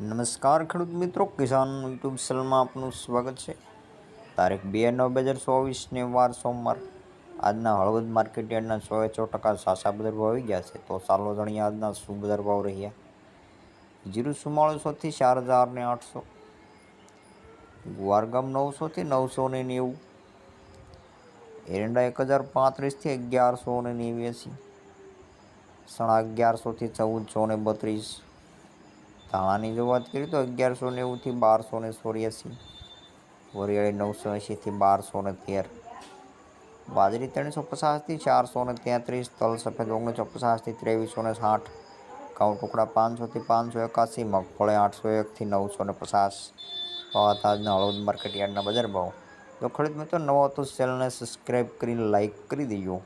નમસ્કાર ખેડૂત મિત્રો, કિસાન યુટ્યુબ ચેનલમાં આપનું સ્વાગત છે. તારીખ બે નવ બે હજાર ચોવીસને વાર સોમવાર. આજના હળવદ માર્કેટ યાર્ડના સો એ સો ટકા સાસા બજાર ભાવ આવી ગયા છે, તો ચાલો જાણીએ આજના શું બજાર ભાવ રહ્યા. જીરું ચુમ્માળીસોથી ચાર હજાર ને આઠસો. ગુવારગામ નવસોથી નવસો ને નેવું. એરંડા એક હજાર પાંત્રીસથી અગિયારસો ને નેવ્યાસી. સણા અગિયારસોથી ચૌદસો ને બત્રીસ. ધાણાની જો વાત કરીએ તો અગિયારસો નેવુંથી બારસો ને ચોર્યાસી, વરિયાળી નવસો એંશીથી બારસો ને તેર. બાજરી ત્રણસો પચાસથી ચારસો ને તેત્રીસ, તલ સફેદ ઓગણીસો પચાસથી ત્રેવીસો ને સાઠ, ઘઉં ટુકડા પાંચસોથી પાંચસો એકાસી, મગફળી આઠસો એકથી નવસો ને પચાસ પાવા તાજના હળવદ માર્કેટ યાર્ડના બજાર ભાવ. તો ખરીદ મિત્રો નવો તો ચેનલને સબસ્ક્રાઈબ કરીને લાઈક કરી દેજો.